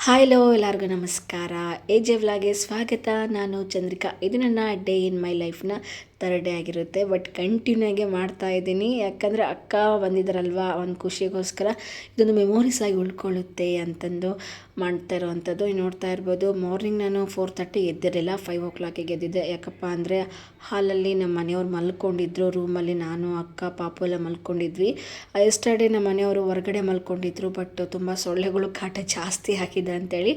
Hi low ಎಲ್ಲರಿಗೂ ನಮಸ್ಕಾರ. A J ವ್ಲಾಗೆ ಸ್ವಾಗತ. ನಾನು ಚಂದ್ರಿಕಾ. ಇದು ನನ್ನ ಡೇ ಇನ್ ಮೈ ಲೈಫ್ನ ಥರ್ಡ್ ಡೇ ಆಗಿರುತ್ತೆ, ಬಟ್ ಕಂಟಿನ್ಯೂ ಆಗಿ ಮಾಡ್ತಾ ಇದ್ದೀನಿ. ಯಾಕಂದರೆ ಅಕ್ಕ ಬಂದಿದ್ದಾರಲ್ವಾ ಒಂದು ಖುಷಿಗೋಸ್ಕರ. ಇದೊಂದು ಮೆಮೊರೀಸ್ ಆಗಿ ಉಳ್ಕೊಳ್ಳುತ್ತೆ ಅಂತಂದು ಮಾಡ್ತಾ ಇರುವಂಥದ್ದು. ನೋಡ್ತಾ ಇರ್ಬೋದು ಮಾರ್ನಿಂಗ್ ನಾನು ಫೋರ್ ತರ್ಟಿ ಎದ್ದಿರಲಿಲ್ಲ ಫೈವ್ ಓ ಕ್ಲಾಕಿಗೆ ಎದ್ದಿದ್ದೆ. ಯಾಕಪ್ಪ ಅಂದರೆ ಹಾಲಲ್ಲಿ ನಮ್ಮ ಮನೆಯವ್ರು ಮಲ್ಕೊಂಡಿದ್ರು ರೂಮಲ್ಲಿ ನಾನು, ಅಕ್ಕ, ಪಾಪು ಎಲ್ಲ ಮಲ್ಕೊಂಡಿದ್ವಿ. ಎಸ್ಟರ್ಡೇ ನಮ್ಮ ಮನೆಯವರು ಹೊರಗಡೆ ಮಲ್ಕೊಂಡಿದ್ರು ಬಟ್ ತುಂಬ ಸೊಳ್ಳೆಗಳು ಕಾಟ ಜಾಸ್ತಿ ಹಾಕಿದೆ ಅಂತೇಳಿ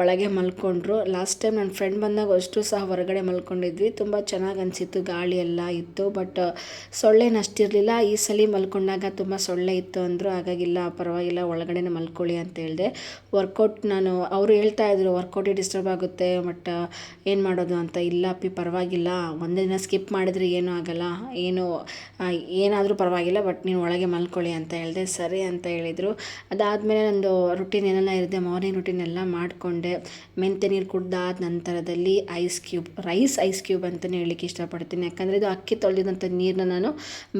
ಒಳಗೆ ಮಲ್ಕೊಂಡ್ರು. ಲಾಸ್ಟ್ ಟೈಮ್ ನನ್ನ ಫ್ರೆಂಡ್ ಬಂದಾಗ ಅಷ್ಟು ಸಹ ಹೊರಗಡೆ ಮಲ್ಕೊಂಡಿದ್ವಿ. ತುಂಬ ಚೆನ್ನಾಗಿ ಅನಿಸಿತ್ತು. ಗಾಳಿ ಎಲ್ಲ ಇತ್ತು ಬಟ್ ಸೊಳ್ಳೆನ ಅಷ್ಟಿರಲಿಲ್ಲ. ಈ ಸಲ ಮಲ್ಕೊಂಡಾಗ ತುಂಬ ಸೊಳ್ಳೆ ಇತ್ತು ಅಂದರು ಹಾಗಾಗಿಲ್ಲ ಪರವಾಗಿಲ್ಲ, ಒಳಗಡೆನೆ ಮಲ್ಕೊಳ್ಳಿ ಅಂತ ಹೇಳಿದೆ. ವರ್ಕೌಟ್ ನಾನು, ಅವರು ಹೇಳ್ತಾ ಇದ್ರು ವರ್ಕೌಟಿಗೆ ಡಿಸ್ಟರ್ಬ್ ಆಗುತ್ತೆ ಬಟ್ ಏನು ಮಾಡೋದು ಅಂತ. ಇಲ್ಲ ಅಪ್ಪಿ, ಪರವಾಗಿಲ್ಲ. ಒಂದೇ ದಿನ ಸ್ಕಿಪ್ ಮಾಡಿದ್ರೆ ಏನೂ ಆಗಲ್ಲ. ಏನು ಏನಾದರೂ ಪರವಾಗಿಲ್ಲ ಬಟ್ ನೀನು ಒಳಗೆ ಮಲ್ಕೊಳ್ಳಿ ಅಂತ ಹೇಳಿದೆ. ಸರಿ ಅಂತ ಹೇಳಿದರು. ಅದಾದಮೇಲೆ ನಂದು ರುಟೀನ್ ಏನೆಲ್ಲ ಇರುತ್ತೆ ಮಾರ್ನಿಂಗ್ ರುಟೀನ್ ಎಲ್ಲ ಮಾಡಿಕೊಂಡೆ. ಮೆಂತೆ ನೀರು ಕುಡ್ದಾದ ನಂತರದಲ್ಲಿ ice cube rice ice cube ಅಂತಲೇ ಹೇಳಲಿಕ್ಕೆ ಇಷ್ಟಪಡ್ತೀನಿ. ಯಾಕಂದರೆ ಇದು ಅಕ್ಕಿ ತೊಳೆದಿದಂಥ ನೀರನ್ನ ನಾನು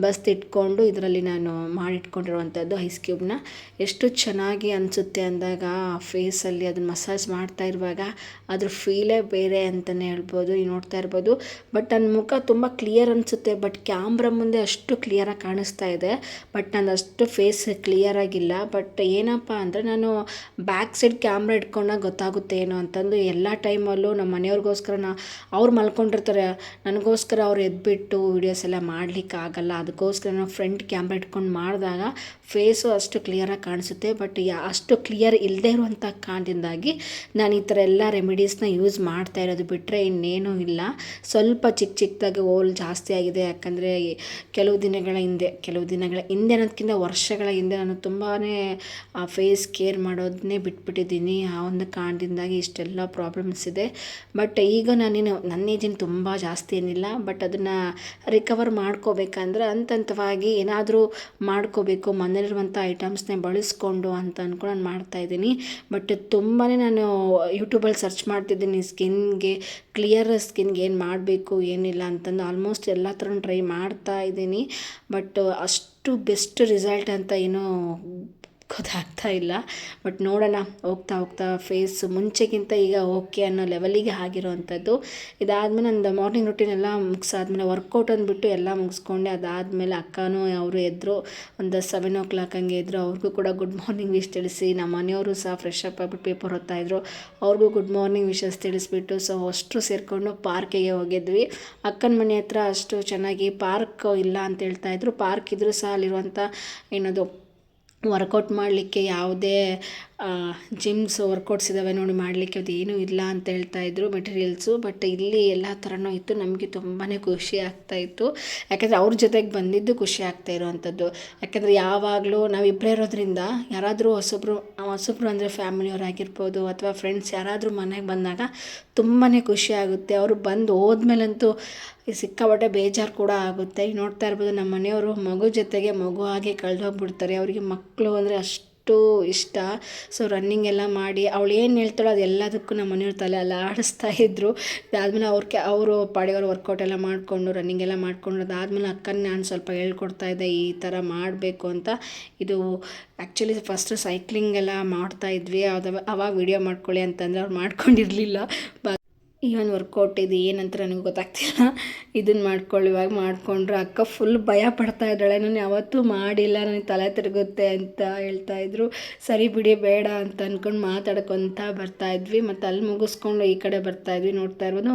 ಬಸ್ತಿಟ್ಕೊಂಡು ಇದರಲ್ಲಿ ನಾನು ಮಾಡಿಟ್ಕೊಂಡಿರುವಂಥದ್ದು ಐಸ್ ಕ್ಯೂಬ್ನ ಎಷ್ಟು ಚೆನ್ನಾಗಿ ಅನಿಸುತ್ತೆ ಅಂದಾಗ ಫೇಸಲ್ಲಿ ಅದನ್ನು ಮಸಾಜ್ ಮಾಡ್ತಾ ಇರುವಾಗ ಅದ್ರ ಫೀಲೇ ಬೇರೆ ಅಂತಲೇ ಹೇಳ್ಬೋದು. ನೀವು ನೋಡ್ತಾ ಇರ್ಬೋದು. ಬಟ್ ನನ್ನ ಮುಖ ತುಂಬ ಕ್ಲಿಯರ್ ಅನಿಸುತ್ತೆ. ಬಟ್ ಕ್ಯಾಮ್ರಾ ಮುಂದೆ ಅಷ್ಟು ಕ್ಲಿಯರಾಗಿ ಕಾಣಿಸ್ತಾ ಇದೆ. ಬಟ್ ನಾನು ಅಷ್ಟು ಫೇಸ್ ಕ್ಲಿಯರ್ ಆಗಿಲ್ಲ. ಬಟ್ ಏನಪ್ಪ ಅಂದರೆ ನಾನು ಬ್ಯಾಕ್ ಸೈಡ್ ಕ್ಯಾಮ್ರಾ ಇಟ್ಕೊಂಡಾಗ ಗೊತ್ತಾಗುತ್ತೆ ಏನು ಅಂತಂದು. ಎಲ್ಲ ಟೈಮಲ್ಲೂ ನಮ್ಮ ಮನೆಯವ್ರಿಗೋಸ್ಕರ ನಾ ಅವ್ರು ಮಲ್ಕೊಂಡಿರ್ತಾರೆ. ನನಗೋಸ್ಕರ ಅವ್ರು ಎದ್ಬಿಟ್ಟು ವೀಡಿಯೋಸ್ ಎಲ್ಲ ಮಾಡಲಿಕ್ಕೆ ಆಗಲ್ಲ. ಅದಕ್ಕೋಸ್ಕರ ನಾವು ಫ್ರಂಟ್ ಕ್ಯಾಮ್ರಾ ಇಟ್ಕೊಂಡು ಮಾಡಿದಾಗ ಫೇಸು ಅಷ್ಟು ಕ್ಲಿಯರಾಗಿ ಕಾಣಿಸುತ್ತೆ. ಬಟ್ ಯಾ, ಅಷ್ಟು ಕ್ಲಿಯರ್ ಇಲ್ಲದೆ ಇರುವಂಥ ಕಾರಣದಿಂದಾಗಿ ನಾನು ಈ ಥರ ಎಲ್ಲ ರೆಮಿಡೀಸ್ನ ಯೂಸ್ ಮಾಡ್ತಾ ಇರೋದು ಬಿಟ್ಟರೆ ಇನ್ನೇನೂ ಇಲ್ಲ. ಸ್ವಲ್ಪ ಚಿಕ್ಕ ಚಿಕ್ಕದಾಗಿ ಓಲ್ ಜಾಸ್ತಿ ಆಗಿದೆ. ಯಾಕಂದರೆ ಕೆಲವು ದಿನಗಳ ಹಿಂದೆ, ಕೆಲವು ದಿನಗಳ ಹಿಂದೆ ಅನ್ನೋದಕ್ಕಿಂತ ವರ್ಷಗಳ ಹಿಂದೆ ನಾನು ತುಂಬಾ ಆ ಫೇಸ್ ಕೇರ್ ಮಾಡೋದನ್ನೇ ಬಿಟ್ಬಿಟ್ಟಿದ್ದೀನಿ. ಆ ಒಂದು ಕಾರಣದಿಂದಾಗಿ ಇಷ್ಟೆಲ್ಲ ಪ್ರಾಬ್ಲಮ್ಸ್ ಇದೆ. ಬಟ್ ಈಗ ನಾನೇನು ನನ್ನ ಏಜಿನ ತುಂಬ ಜಾಸ್ತಿ ಏನಿಲ್ಲ. ಬಟ್ ಅದನ್ನು ರಿಕವರ್ ಮಾಡ್ಕೋಬೇಕಂದ್ರೆ ಹಂತ ಹಂತವಾಗಿ ಏನಾದರೂ ಮಾಡ್ಕೋಬೇಕು ಮನೇಲಿರುವಂಥ ಐಟಮ್ಸ್ನೇ ಬಳಸ್ಕೊಂಡು ಅಂತ ಅಂದ್ಕೊಂಡು ನಾನು ಮಾಡ್ತಾಯಿದ್ದೀನಿ ಬಟ್ ತುಂಬಾ ನಾನು ಯೂಟ್ಯೂಬಲ್ಲಿ ಸರ್ಚ್ ಮಾಡ್ತಿದ್ದೀನಿ, ಸ್ಕಿನ್ಗೆ ಕ್ಲಿಯರ್ ಸ್ಕಿನ್ಗೆ ಏನು ಮಾಡಬೇಕು, ಏನಿಲ್ಲ ಅಂತಂದು ಆಲ್ಮೋಸ್ಟ್ ಎಲ್ಲ ಥರನೂ ಟ್ರೈ ಮಾಡ್ತಾ ಇದ್ದೀನಿ. ಬಟ್ ಅಷ್ಟು ಬೆಸ್ಟ್ ರಿಸಲ್ಟ್ ಅಂತ ಏನೂ ಗೊತ್ತಾಗ್ತಾ ಇಲ್ಲ. ಬಟ್ ನೋಡೋಣ, ಹೋಗ್ತಾ ಹೋಗ್ತಾ ಫೇಸ್ ಮುಂಚೆಗಿಂತ ಈಗ ಓಕೆ ಅನ್ನೋ ಲೆವೆಲಿಗೆ ಆಗಿರೋವಂಥದ್ದು ಇದಾದಮೇಲೆ ನಂದು ಮಾರ್ನಿಂಗ್ ರುಟೀನ್ ಎಲ್ಲ ಮುಗಿಸಾದ್ಮೇಲೆ ವರ್ಕೌಟ್ ಅಂದ್ಬಿಟ್ಟು ಎಲ್ಲ ಮುಗಿಸ್ಕೊಂಡೆ. ಅದಾದಮೇಲೆ ಅಕ್ಕನೂ ಅವರು ಎದ್ರು, ಒಂದು ಸೆವೆನ್ ಓ ಕ್ಲಾಕ್ ಹಂಗೆ ಇದ್ದರು ಅವ್ರಿಗೂ ಕೂಡ ಗುಡ್ ಮಾರ್ನಿಂಗ್ ವಿಶ್ ತಿಳಿಸಿ. ನಮ್ಮ ಮನೆಯವರು ಸಹ ಫ್ರೆಶ್ ಅಪ್ ಆಗ್ಬಿಟ್ಟು ಪೇಪರ್ ಓದ್ತಾಯಿದ್ರು ಅವ್ರಿಗೂ ಗುಡ್ ಮಾರ್ನಿಂಗ್ ವಿಶಸ್ ತಿಳಿಸ್ಬಿಟ್ಟು ಸೊ ಅಷ್ಟು ಸೇರಿಕೊಂಡು ಪಾರ್ಕಿಗೆ ಹೋಗಿದ್ವಿ. ಅಕ್ಕನ ಮನೆ ಹತ್ರ ಅಷ್ಟು ಚೆನ್ನಾಗಿ ಪಾರ್ಕ್ ಇಲ್ಲ ಅಂತ ಹೇಳ್ತಾಯಿದ್ರು ಪಾರ್ಕ್ ಇದ್ದರೂ ಸಹ ಅಲ್ಲಿರುವಂಥ ಏನದು ವರ್ಕೌಟ್ ಮಾಡಲಿಕ್ಕೆ ಯಾವುದೇ ಜಿಮ್ಸ್ ವರ್ಕೌಟ್ಸ್ ಇದ್ದಾವೆ ನೋಡಿ ಮಾಡಲಿಕ್ಕೆ ಅದು ಏನೂ ಇಲ್ಲ ಅಂತ ಹೇಳ್ತಾ ಇದ್ರು ಮೆಟೀರಿಯಲ್ಸು ಬಟ್ ಇಲ್ಲಿ ಎಲ್ಲ ಥರನೂ ಇತ್ತು. ನಮಗೆ ತುಂಬಾ ಖುಷಿ ಆಗ್ತಾಯಿತ್ತು ಯಾಕಂದರೆ ಅವ್ರ ಜೊತೆಗೆ ಬಂದಿದ್ದು ಖುಷಿ ಆಗ್ತಾ ಇರುವಂಥದ್ದು ಯಾಕಂದರೆ ಯಾವಾಗಲೂ ನಾವಿಬ್ಬರೇ ಇರೋದ್ರಿಂದ ಯಾರಾದರೂ ಹೊಸಬ್ರು ಹೊಸಬ್ರು ಅಂದರೆ ಫ್ಯಾಮಿಲಿಯವರಾಗಿರ್ಬೋದು ಅಥವಾ ಫ್ರೆಂಡ್ಸ್ ಯಾರಾದರೂ ಮನೆಗೆ ಬಂದಾಗ ತುಂಬಾ ಖುಷಿ ಆಗುತ್ತೆ. ಅವರು ಬಂದು ಹೋದ್ಮೇಲಂತೂ ಸಿಕ್ಕಾಪಟ್ಟೆ ಬೇಜಾರು ಕೂಡ ಆಗುತ್ತೆ. ನೋಡ್ತಾ ಇರ್ಬೋದು ನಮ್ಮ ಮನೆಯವರು ಮಗು ಜೊತೆಗೆ ಮಗು ಹಾಗೆ ಕಳೆದೋಗ್ಬಿಡ್ತಾರೆ. ಅವರಿಗೆ ಮಕ್ಕಳು ಅಂದರೆ ಅಷ್ಟು ಇಷ್ಟ. ಸೊ ರನ್ನಿಂಗ್ ಎಲ್ಲ ಮಾಡಿ ಅವಳು ಏನು ಹೇಳ್ತಾಳೋ ಅದೆಲ್ಲದಕ್ಕೂ ನಮ್ಮ ಮನೆಯವ್ರ ತಲೆ ಎಲ್ಲ ಆಡಿಸ್ತಾ ಇದ್ದರು ಅದಾದಮೇಲೆ ಅವ್ರ ಕೆ, ಅವರು ಪಾಡಿಯವರು ವರ್ಕೌಟ್ ಎಲ್ಲ ಮಾಡಿಕೊಂಡು ರನ್ನಿಂಗ್ ಎಲ್ಲ ಮಾಡಿಕೊಂಡು ಅದಾದಮೇಲೆ ಅಕ್ಕನ ನಾನು ಸ್ವಲ್ಪ ಹೇಳ್ಕೊಡ್ತಾ ಇದ್ದೆ, ಈ ಥರ ಮಾಡಬೇಕು ಅಂತ. ಇದು ಆ್ಯಕ್ಚುಲಿ ಫಸ್ಟು ಸೈಕ್ಲಿಂಗ್ ಎಲ್ಲ ಮಾಡ್ತಾ ಇದ್ವಿ. ಅದು, ಅವಾಗ ವೀಡಿಯೋ ಮಾಡ್ಕೊಳ್ಳಿ ಅಂತಂದರೆ ಅವ್ರು ಮಾಡ್ಕೊಂಡಿರಲಿಲ್ಲ. ಬ ಒಂದು ವರ್ಕೌಟ್ ಇದು? ಏನಂತ ನನಗೆ ಗೊತ್ತಾಗ್ತಿಲ್ಲ. ಇದನ್ನು ಮಾಡ್ಕೊಳ್ಳಿ ಇವಾಗ ಮಾಡಿಕೊಂಡ್ರೆ. ಅಕ್ಕ ಫುಲ್ ಭಯ ಪಡ್ತಾ ಇದ್ದಾಳೆ. ನಾನು ಯಾವತ್ತೂ ಮಾಡಿಲ್ಲ. ನನಗೆ ತಲೆ ತಿರುಗುತ್ತೆ ಅಂತ ಹೇಳ್ತಾ ಇದ್ರು. ಸರಿ ಬಿಡಿ, ಬೇಡ ಅಂತ ಅಂದ್ಕೊಂಡು ಬರ್ತಾ ಇದ್ವಿ. ಮತ್ತು ಅಲ್ಲಿ ಮುಗಿಸ್ಕೊಂಡು ಈ ಕಡೆ ಬರ್ತಾ ಇದ್ವಿ. ನೋಡ್ತಾ ಇರೋದು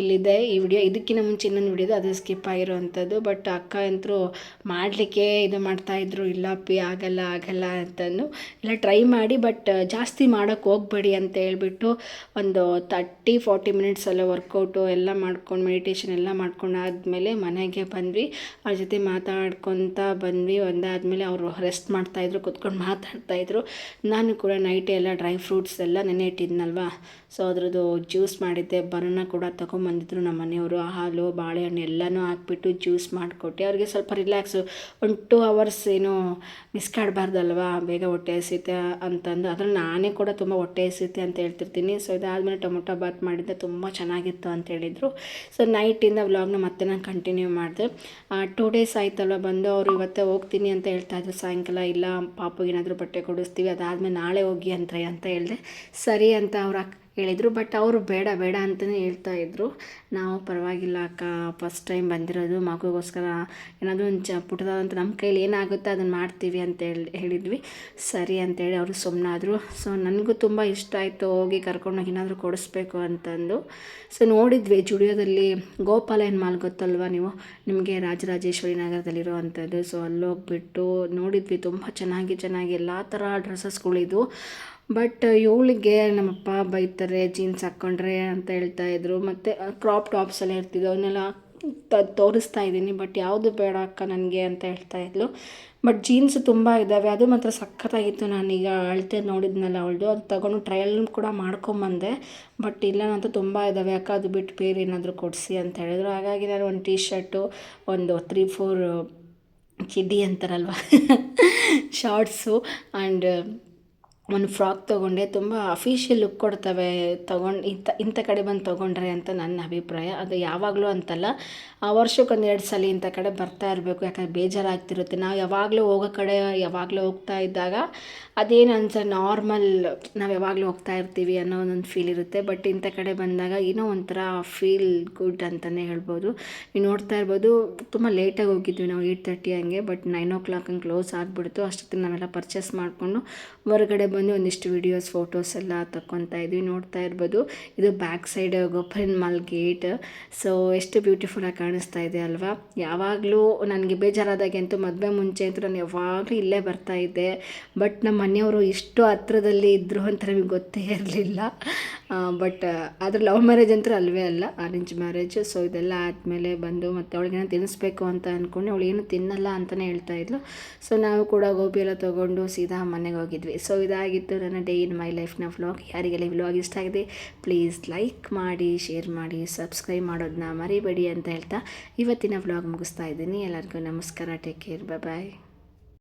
ಇಲ್ಲಿದೆ ಈ ವಿಡಿಯೋ ಇದಕ್ಕಿಂತ ಮುಂಚೆ ಇನ್ನೊಂದು ವಿಡಿಯೋದು ಅದು ಸ್ಕಿಪ್ ಆಗಿರೋವಂಥದ್ದು ಬಟ್ ಅಕ್ಕ ಅಂತರೂ ಮಾಡಲಿಕ್ಕೆ ಇದು ಮಾಡ್ತಾಯಿದ್ರು ಇಲ್ಲ ಪಿ ಆಗಲ್ಲ ಆಗಲ್ಲ ಅಂತಂದು. ಇಲ್ಲ ಟ್ರೈ ಮಾಡಿ, ಬಟ್ ಜಾಸ್ತಿ ಮಾಡೋಕ್ಕೆ ಹೋಗಬೇಡಿ ಅಂತ ಹೇಳ್ಬಿಟ್ಟು ಒಂದು ತರ್ಟಿ ಫೋರ್ಟಿ ಫಾರ್ಟಿ ಎಲ್ಲ ವರ್ಕೌಟು ಎಲ್ಲ ಮಾಡ್ಕೊಂಡು ಮೆಡಿಟೇಷನ್ ಎಲ್ಲ ಮಾಡ್ಕೊಂಡು ಆದಮೇಲೆ ಮನೆಗೆ ಬಂದ್ವಿ. ಅವ್ರ ಜೊತೆ ಮಾತಾಡ್ಕೊತ ಬಂದ್ವಿ. ಒಂದಾದಮೇಲೆ ಅವರು ರೆಸ್ಟ್ ಮಾಡ್ತಾಯಿದ್ರು ಕುತ್ಕೊಂಡು ಮಾತಾಡ್ತಾಯಿದ್ರು ನಾನು ಕೂಡ ನೈಟ್ ಎಲ್ಲ ಡ್ರೈ ಫ್ರೂಟ್ಸ್ ಎಲ್ಲ ನೆನೆ ಇಟ್ಟಿದ್ನಲ್ವಾ? ಸೊ ಅದರದ್ದು ಜ್ಯೂಸ್ ಮಾಡಿದ್ದೆ. ಬರೋಣ ಕೂಡ ತೊಗೊಂಬಂದಿದ್ರು ನಮ್ಮ ಮನೆಯವರು. ಹಾಲು, ಬಾಳೆಹಣ್ಣು ಎಲ್ಲನೂ ಹಾಕ್ಬಿಟ್ಟು ಜ್ಯೂಸ್ ಮಾಡಿಕೊಟ್ಟೆ. ಅವ್ರಿಗೆ ಸ್ವಲ್ಪ ರಿಲ್ಯಾಕ್ಸು, ಒಂದು ಟೂ ಅವರ್ಸ್ ಏನು ಮಿಸ್ಕಾಡಬಾರ್ದಲ್ವಾ? ಬೇಗ ಹೊಟ್ಟೆ ಹಸಿತೆ ಅಂತಂದು. ಅದ್ರಲ್ಲಿ ನಾನೇ ಕೂಡ ತುಂಬ ಹೊಟ್ಟೆ ಹಸಿತೆ ಅಂತ ಹೇಳ್ತಿರ್ತೀನಿ. ಸೊ ಇದಾದಮೇಲೆ ಟೊಮೊಟೊ ಬಾತ್ ಮಾಡಿದ್ದೆ. ಮತ್ತು ತುಂಬ ಚೆನ್ನಾಗಿತ್ತು ಅಂತ ಹೇಳಿದರು. ಸೊ ನೈಟಿಂದ ವ್ಲಾಗ್ನ ಮತ್ತೆ ನಾನು ಕಂಟಿನ್ಯೂ ಮಾಡಿದೆ. ಟೂ ಡೇಸ್ ಆಯ್ತಲ್ವ ಬಂದು ಅವರು ಇವತ್ತೇ ಹೋಗ್ತೀನಿ ಅಂತ ಹೇಳ್ತಾ ಇದ್ರು. ಸಾಯಂಕಾಲ ಇಲ್ಲ, ಪಾಪಗೆ ಏನಾದರೂ ಬಟ್ಟೆ ಕೊಡಿಸ್ತೀವಿ, ಅದಾದಮೇಲೆ ನಾಳೆ ಹೋಗಿ ಅಂತ ಅಂತ ಹೇಳಿದೆ. ಸರಿ ಅಂತ ಅವ್ರು ಹೇಳಿದರು ಬಟ್ ಅವರು ಬೇಡ ಬೇಡ ಅಂತಲೇ ಹೇಳ್ತಾ ಇದ್ದರು ನಾವು ಪರವಾಗಿಲ್ಲ ಅಕ್ಕ ಫಸ್ಟ್ ಟೈಮ್ ಬಂದಿರೋದು, ಮಗುಗೋಸ್ಕರ ಏನಾದರೂ ಒಂದು ಚ ಪುಟ್ಟದಂತ ನಮ್ಮ ಕೈಲಿ ಏನಾಗುತ್ತೋ ಅದನ್ನು ಮಾಡ್ತೀವಿ ಅಂತ ಹೇಳಿ, ಹೇಳಿದ್ವಿ. ಸರಿ ಅಂತೇಳಿ ಅವರು ಸುಮ್ಮನಾದರು ಸೊ ನನಗೂ ತುಂಬ ಇಷ್ಟ ಆಯಿತು ಹೋಗಿ ಕರ್ಕೊಂಡೋಗಿ ಏನಾದರೂ ಕೊಡಿಸ್ಬೇಕು ಅಂತಂದು. ಸೊ ನೋಡಿದ್ವಿ, ಜುಡಿಯೋದಲ್ಲಿ ಗೋಪಾಲಯನ್ ಮಾಲ್ ಗೊತ್ತಲ್ವ ನೀವು? ನಿಮಗೆ ರಾಜರಾಜೇಶ್ವರಿ ನಗರದಲ್ಲಿರೋ ಅಂಥದ್ದು. ಸೊ ಅಲ್ಲೋಗ್ಬಿಟ್ಟು ನೋಡಿದ್ವಿ, ತುಂಬ ಚೆನ್ನಾಗಿ ಚೆನ್ನಾಗಿ ಎಲ್ಲ ಥರ ಡ್ರೆಸ್ಸಸ್ಗಳಿದ್ವು. ಬಟ್ ಇವಳಿಗೆ ನಮ್ಮಪ್ಪ ಬೈತಾರೆ ಜೀನ್ಸ್ ಹಾಕ್ಕೊಂಡ್ರೆ ಅಂತ ಹೇಳ್ತಾ ಇದ್ರು. ಮತ್ತು ಕ್ರಾಪ್ ಟಾಪ್ಸ್ ಎಲ್ಲ ಇರ್ತಿದ್ವು, ಅವನ್ನೆಲ್ಲ ತ, ತೋರಿಸ್ತಾ ಇದ್ದೀನಿ. ಬಟ್ ಯಾವುದು ಬೇಡ ಅಕ್ಕ ನನಗೆ ಅಂತ ಹೇಳ್ತಾ ಇದ್ಲು. ಬಟ್ ಜೀನ್ಸ್ ತುಂಬ ಇದ್ದಾವೆ ಅದು ಮಾತ್ರ ಸಖತ್ತಾಗಿತ್ತು. ನಾನೀಗ ಅಳತೆ ನೋಡಿದ್ನಲ್ಲ ಅವಳದು. ಅದು ತಗೊಂಡು ಟ್ರಯಲ್ ಕೂಡ ಮಾಡ್ಕೊಂಬಂದೆ. ಬಟ್ ಇಲ್ಲ ನಂತೂ ತುಂಬ ಇದ್ದಾವೆ ಅಕ್ಕ, ಅದು ಬಿಟ್ಟು ಬೇರೆ ಏನಾದರೂ ಕೊಡಿಸಿ ಅಂತ ಹೇಳಿದ್ರು. ಹಾಗಾಗಿ ನಾನು ಒಂದು ಟೀ ಶರ್ಟು ಒಂದು ತ್ರೀ ಫೋರ್ ಕಿಡ್ಡಿ ಅಂತಾರಲ್ವ? ಶಾರ್ಟ್ಸು ಆ್ಯಂಡ್ ಒಂದು ಫ್ರಾಕ್ ತೊಗೊಂಡೆ, ತುಂಬ ಅಫಿಷಿಯಲ್ ಲುಕ್ ಕೊಡ್ತವೆ, ತೊಗೊಂಡು, ಇಂಥ ಇಂಥ ಕಡೆ ಬಂದು ತೊಗೊಂಡ್ರೆ ಅಂತ ನನ್ನ ಅಭಿಪ್ರಾಯ. ಅದು ಯಾವಾಗಲೂ ಅಂತಲ್ಲ, ಆ ವರ್ಷಕ್ಕೊಂದು ಎರಡು ಸಲ ಇಂಥ ಕಡೆ ಬರ್ತಾ ಇರಬೇಕು, ಯಾಕಂದರೆ ಬೇಜಾರಾಗ್ತಿರುತ್ತೆ. ನಾವು ಯಾವಾಗಲೂ ಹೋಗೋ ಕಡೆ, ಯಾವಾಗಲೂ ಹೋಗ್ತಾ ಇದ್ದಾಗ ಅದೇನು ಅನ್ಸ ನಾರ್ಮಲ್ ನಾವು ಯಾವಾಗಲೂ ಹೋಗ್ತಾ ಇರ್ತೀವಿ ಅನ್ನೋ ಒಂದೊಂದು ಫೀಲ್ ಇರುತ್ತೆ. ಬಟ್ ಇಂಥ ಕಡೆ ಬಂದಾಗ ಏನೋ ಒಂಥರ ಫೀಲ್ ಗುಡ್ ಅಂತಲೇ ಹೇಳ್ಬೋದು. ನೀವು ನೋಡ್ತಾ ಇರ್ಬೋದು, ತುಂಬ ಲೇಟಾಗಿ ಹೋಗಿದ್ವಿ ನಾವು ಏಯ್ಟ್ ತರ್ಟಿ ಹಂಗೆ ಬಟ್ ನೈನ್ ಓ ಕ್ಲಾಕ್ ಹಂಗೆ ಕ್ಲೋಸ್ ಆಗಿಬಿಡ್ತು. ಅಷ್ಟೊತ್ತಿಗೆ ನಾವೆಲ್ಲ ಪರ್ಚೇಸ್ ಮಾಡಿಕೊಂಡು ಹೊರಗಡೆ ಬಂದು ಒಂದಿಷ್ಟು ವೀಡಿಯೋಸ್ ಫೋಟೋಸ್ ಎಲ್ಲ ತಗೊತಾ ಇದ್ವಿ. ನೋಡ್ತಾ ಇರ್ಬೋದು, ಇದು back side Gopan mall gate so ಎಷ್ಟು ಬ್ಯೂಟಿಫುಲ್ಲಾಗಿ ಕಾಣಿಸ್ತಾ ಇದೆ ಅಲ್ವಾ? ಯಾವಾಗಲೂ ನನಗೆ ಬೇಜಾರಾದಾಗೆ ಅಂತೂ ಮದುವೆ ಮುಂಚೆ ಅಂತೂ ನಾನು ಯಾವಾಗಲೂ ಇಲ್ಲೇ ಬರ್ತಾ ಇದ್ದೆ. ಬಟ್ ನಮ್ಮ ಮನೆಯವರು ಇಷ್ಟು ಹತ್ರದಲ್ಲಿ ಇದ್ದರು ಅಂತ ನಮಗೆ ಗೊತ್ತೇ ಇರಲಿಲ್ಲ. ಬಟ್ ಆದರೆ ಲವ್ ಮ್ಯಾರೇಜ್ ಅಂತೂ ಅಲ್ವೇ ಅಲ್ಲ ಅರೇಂಜ್ ಮ್ಯಾರೇಜ್ ಸೊ ಇದೆಲ್ಲ ಆದಮೇಲೆ ಬಂದು ಮತ್ತು ಅವಳಿಗೇನೋ ತಿನ್ನಿಸ್ಬೇಕು ಅಂತ ಅಂದ್ಕೊಂಡು ಅವಳು ಏನು ತಿನ್ನಲ್ಲ ಅಂತಲೇ ಹೇಳ್ತಾ ಇದ್ಲು. ಸೊ ನಾವು ಕೂಡ ಗೋಬಿ ಎಲ್ಲ ತೊಗೊಂಡು ಸೀದಾ ಮನೆಗೆ ಹೋಗಿದ್ವಿ. ಸೊ ಇದಾಗಿತ್ತು ನನ್ನ ಡೇ ಇನ್ ಮೈ ಲೈಫ್ನ ವ್ಲಾಗ್. ಯಾರಿಗೆಲ್ಲ ಈ ವ್ಲಾಗ್ ಇಷ್ಟ ಆಗಿದೆ ಪ್ಲೀಸ್ ಲೈಕ್ ಮಾಡಿ ಶೇರ್ ಮಾಡಿ ಸಬ್ಸ್ಕ್ರೈಬ್ ಮಾಡೋದನ್ನ ಮರಿಬೇಡಿ ಅಂತ ಹೇಳ್ತಾ ಇವತ್ತಿನ ವ್ಲಾಗ್ ಮುಗಿಸ್ತಾ ಇದ್ದೀನಿ. ಎಲ್ಲರಿಗೂ ನಮಸ್ಕಾರ ಟೇಕ್ ಕೇರ್ ಬಾಯ್